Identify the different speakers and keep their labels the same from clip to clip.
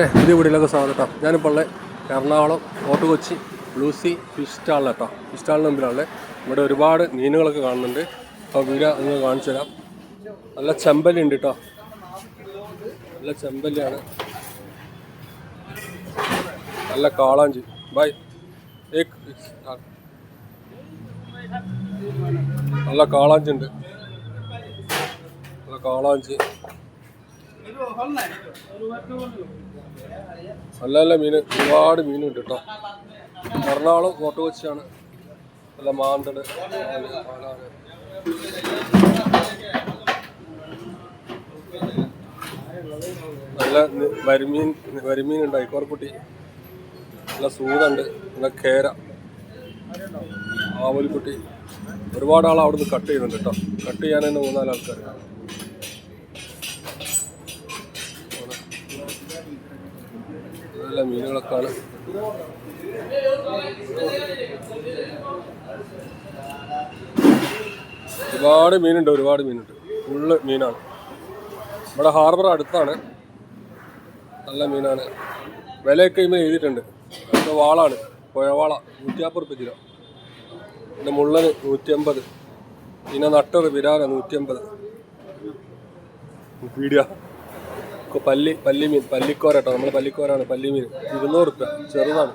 Speaker 1: പുതിയ വീഡിയോയിലൊക്കെ സ്വാഗതം കേട്ടോ. ഞാനിപ്പോൾ ഉള്ളത് Ernakulam fort Kochi blue sea fish സ്റ്റാളിൽ കേട്ടോ. ഫിഷ് സ്റ്റാളിന് മുമ്പിലാണ് ഇവിടെ ഒരുപാട് മീനുകളൊക്കെ കാണുന്നുണ്ട്. അപ്പോൾ വീഡിയോ നിങ്ങൾ കാണിച്ചു തരാം. നല്ല ചെമ്പല്ലി ഉണ്ട് കേട്ടോ. നല്ല ചെമ്പല്ലിയാണ്. നല്ല കാളാഞ്ചി. ബൈ. ഏക് നല്ല കാളാഞ്ചി ഉണ്ട്. നല്ല കാളാഞ്ചി. നല്ല നല്ല മീൻ ഒരുപാട് ഉണ്ട് കേട്ടോ. എറണാകുളം ഫോർട്ട് വെച്ചാണ് നല്ല മാന്തട്. നല്ല വരിമീൻ വരിമീൻ ഉണ്ട് ഐക്കോർക്കുട്ടി നല്ല സൂതുണ്ട്. നല്ല കേര. ആവലിക്കുട്ടി ഒരുപാട് ആൾ അവിടുന്ന് കട്ട് ചെയ്യുന്നുണ്ട് കേട്ടോ. കട്ട് ചെയ്യാൻ തന്നെ മൂന്നാൽ നല്ല മീനുകളൊക്കെയാണ്. ഒരുപാട് മീനുണ്ട് ഒരുപാട് മീനുണ്ട്. ഫുള്ള് മീനാണ്. നമ്മുടെ ഹാർബർ അടുത്താണ്. നല്ല മീനാണ്. വിലയൊക്കെ ഇമ്മ എഴുതിയിട്ടുണ്ട്. ഇത് വാളാണ്. പുഴവാള നൂറ്റിയാപ്പത് റുപ്യ കിലോ. പിന്നെ മുള്ളന് നൂറ്റിയമ്പത്. പിന്നെ നട്ടറ് വിരാന നൂറ്റിയമ്പത്. പീടിയ കൊ- പല്ലി പല്ലി മീൻ പല്ലിക്കോര കേട്ടോ നമ്മൾ പല്ലിക്കോരാണ്. പല്ലി മീൻ. ഇരുന്നൂറ് റുപ്യ. ചെറുതാണ്.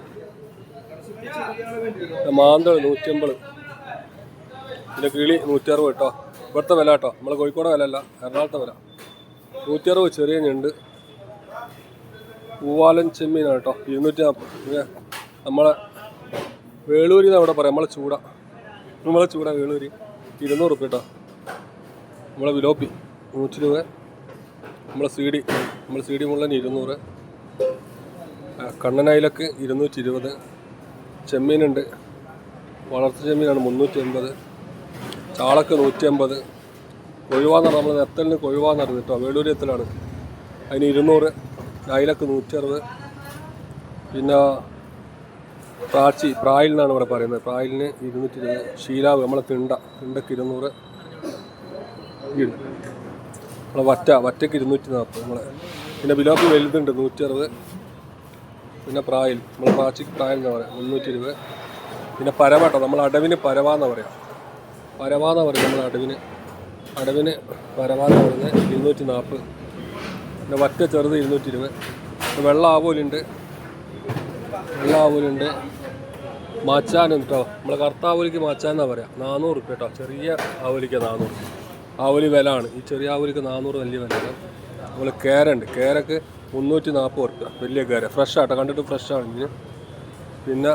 Speaker 1: മാന്തൾ നൂറ്റമ്പത് പിന്നെ കിളി നൂറ്ററുപത് കേട്ടോ. ഇവിടുത്തെ വില കേട്ടോ. നമ്മളെ കോഴിക്കോട് വില അല്ല എറണാകുളത്തെ വില. നൂറ്ററുപത് ചെറിയ ഞണ്ട്. പൂവാലൻ ചെമ്മീനാണ് കേട്ടോ. ഇരുന്നൂറ്റി നാൽപ്പത് പിന്നെ നമ്മളെ വേളൂരി എന്ന് അവിടെ പറയാം. നമ്മളെ ചൂട. നമ്മളെ ചൂട വേളൂരി. ഇരുന്നൂറ് റുപ്യ കേട്ടോ. നമ്മളെ വിലോപ്പി. നൂറ്റി രൂപ നമ്മളെ സി ഡി നമ്മൾ സി ഡി മുള്ളൻ ഇരുന്നൂറ്. കണ്ണനയിലക്ക് ഇരുന്നൂറ്റി ഇരുപത് ചെമ്മീനുണ്ട്. വളർത്തു ചെമ്മീനാണ് മുന്നൂറ്റി എൺപത് ചാളക്ക് നൂറ്റി അമ്പത് കൊഴുവാന്ന് പറഞ്ഞാൽ നമ്മൾ നെത്തലിന് കൊഴുവാന്ന് പറഞ്ഞു കേട്ടോ വേളൂരി എത്തലാണ് അതിന് ഇരുന്നൂറ് അയിലക്ക് നൂറ്റി അറുപത് പിന്നെ പ്രാച്ചി പ്രായിൽ എന്നാണ് ഇവിടെ പറയുന്നത്. പ്രായിലിന് ഇരുന്നൂറ്റി ഇരുപത് ഷീലാവ് നമ്മളെ തിണ്ട തിണ്ടക്ക് ഇരുന്നൂറ്. നമ്മളെ വറ്റ വറ്റയ്ക്ക് ഇരുന്നൂറ്റി നാൽപ്പത് നമ്മളെ. പിന്നെ ബിലോപ്പി വലുതുണ്ട് നൂറ്റി അറുപത് പിന്നെ പ്രായിൽ നമ്മൾ പാച്ചിക്ക് പ്രായൽ എന്ന് പറയാം മുന്നൂറ്റി ഇരുപത് പിന്നെ പരവട്ടോ നമ്മൾ അടവിന് പരവാന്ന് പറയാം. പരവാന്ന് പറയും നമ്മൾ അടവിന്. അടവിന് പരവാന്ന് പറയുന്നത് ഇരുന്നൂറ്റി നാൽപ്പത് പിന്നെ വറ്റ ചെറുത് ഇരുന്നൂറ്റി ഇരുപത് വെള്ള ആവൂലുണ്ട്. വെള്ള ആവൂലുണ്ട്. മാച്ചാനും കേട്ടോ നമ്മൾ കറുത്ത ആവൂലിക്ക് മാച്ചാന്നാ പറയാം? നാനൂറ് കേട്ടോ ചെറിയ ആവോലിക്ക് നാനൂറ്. ആവൂലി വില ആണ് ഈ ചെറിയ ആവൂലിക്ക് നാനൂറ് വലിയ വിലയാണ് അതുപോലെ കേരണ്ട്. കേരക്ക് മുന്നൂറ്റി നാൽപ്പത് റുപ്യ വലിയ കേര. ഫ്രഷ് ആട്ടോ. കണ്ടിട്ട് ഫ്രഷ് ആണ് ഇതിന് പിന്നെ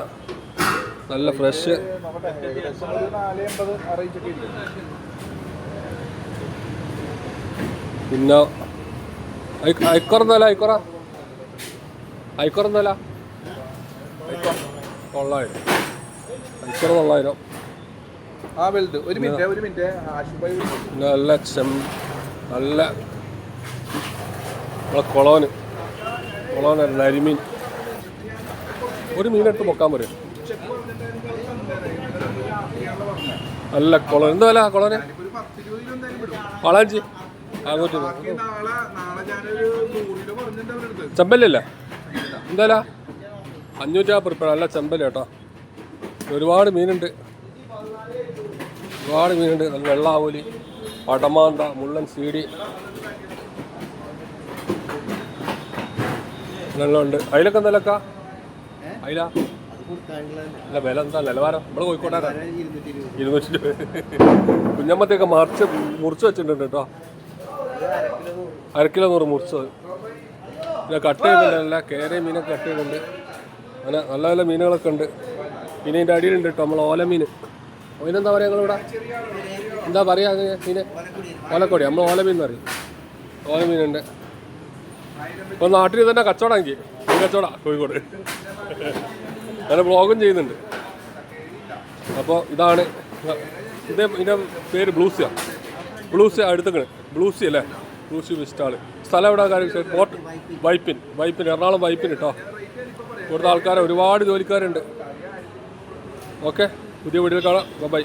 Speaker 1: നല്ല ഫ്രഷ് പിന്നെ ഐക്കുറന്നല്ല ഐക്കുറ ഐക്കുറന്നല്ല തൊള്ളായിരം. ഐക്കുറ തൊള്ളായിരം.
Speaker 2: ആ വലുത്. ഒരു മിനിറ്റ് ഒരു മിനിറ്റ്.
Speaker 1: നല്ല ചെം നല്ല നമ്മളെ കൊളോന. കുളവന് നരിമീൻ ഒരു മീനെടുത്ത് പൊക്കാൻ പറയും നല്ല കൊളോൻ എന്താ വില
Speaker 2: കൊളോന്? എന്തായാലും
Speaker 1: വളാഞ്ചി
Speaker 2: അടുത്ത്
Speaker 1: ചെമ്പല്ലല്ലേ? എന്താ അഞ്ഞൂറ്റി നാൽപ്പത് റുപ്യ. നല്ല ചെമ്പല്ല കേട്ടോ. ഒരുപാട് മീനുണ്ട്. ഒരുപാട് മീനുണ്ട്. നല്ല വെള്ളാവൂലി പടമാന്ത മുള്ളൻ സീഡി നല്ല ഉണ്ട് അതിലൊക്കെ നിലക്ക അതില അല്ല വില എന്താ? നിലവാരം? നമ്മൾ കോഴിക്കോട്ടാ ഇരുന്നൂറ്റി രൂപ കുഞ്ഞമ്മത്തേക്ക് മറിച്ച് മുറിച്ച് വെച്ചിട്ടുണ്ട് കേട്ടോ. അരക്കിലോ കിലോ നൂറ് മുറിച്ചത് പിന്നെ കട്ട് ചെയ്യുന്നുണ്ടല്ല കേരയും മീനൊക്കെ കട്ട് ചെയ്യുന്നുണ്ട് അങ്ങനെ നല്ല നല്ല മീനുകളൊക്കെ ഉണ്ട്. പിന്നെ ഇതിന്റെ അടിയിലുണ്ട് കേട്ടോ നമ്മൾ ഓലമീൻ. അതിനെന്താ പറയുക നിങ്ങളിവിടെ എന്താ പറയുക അങ്ങനെ ഓലക്കോടി നമ്മൾ ഓലമീൻ എന്ന് പറയും. ഓലമീനുണ്ട്. ഇപ്പോൾ നാട്ടിൽ തന്നെ കച്ചവടമെങ്കിൽ മീൻ കച്ചവട കോഴിക്കോട്. അങ്ങനെ ബ്ലോഗും ചെയ്യുന്നുണ്ട്. അപ്പോൾ ഇതാണ് ഇത് ഇതിന്റെ പേര് ബ്ലൂസിയ. ബ്ലൂസിയ അടുത്തേക്കണ് ബ്ലൂസി അല്ലേ? ബ്ലൂസി വിസ്റ്റാൾ സ്ഥലം എവിടെ കാര്യം പോർട്ട് വൈപ്പിൻ. വൈപ്പിൻ എറണാകുളം വൈപ്പിൻ കേട്ടോ ഇവിടുത്തെ ആൾക്കാരെ ഒരുപാട് ജോലിക്കാരുണ്ട്. ഓക്കെ? പുതിയ വീഡിയോ കാണാം. ബൈ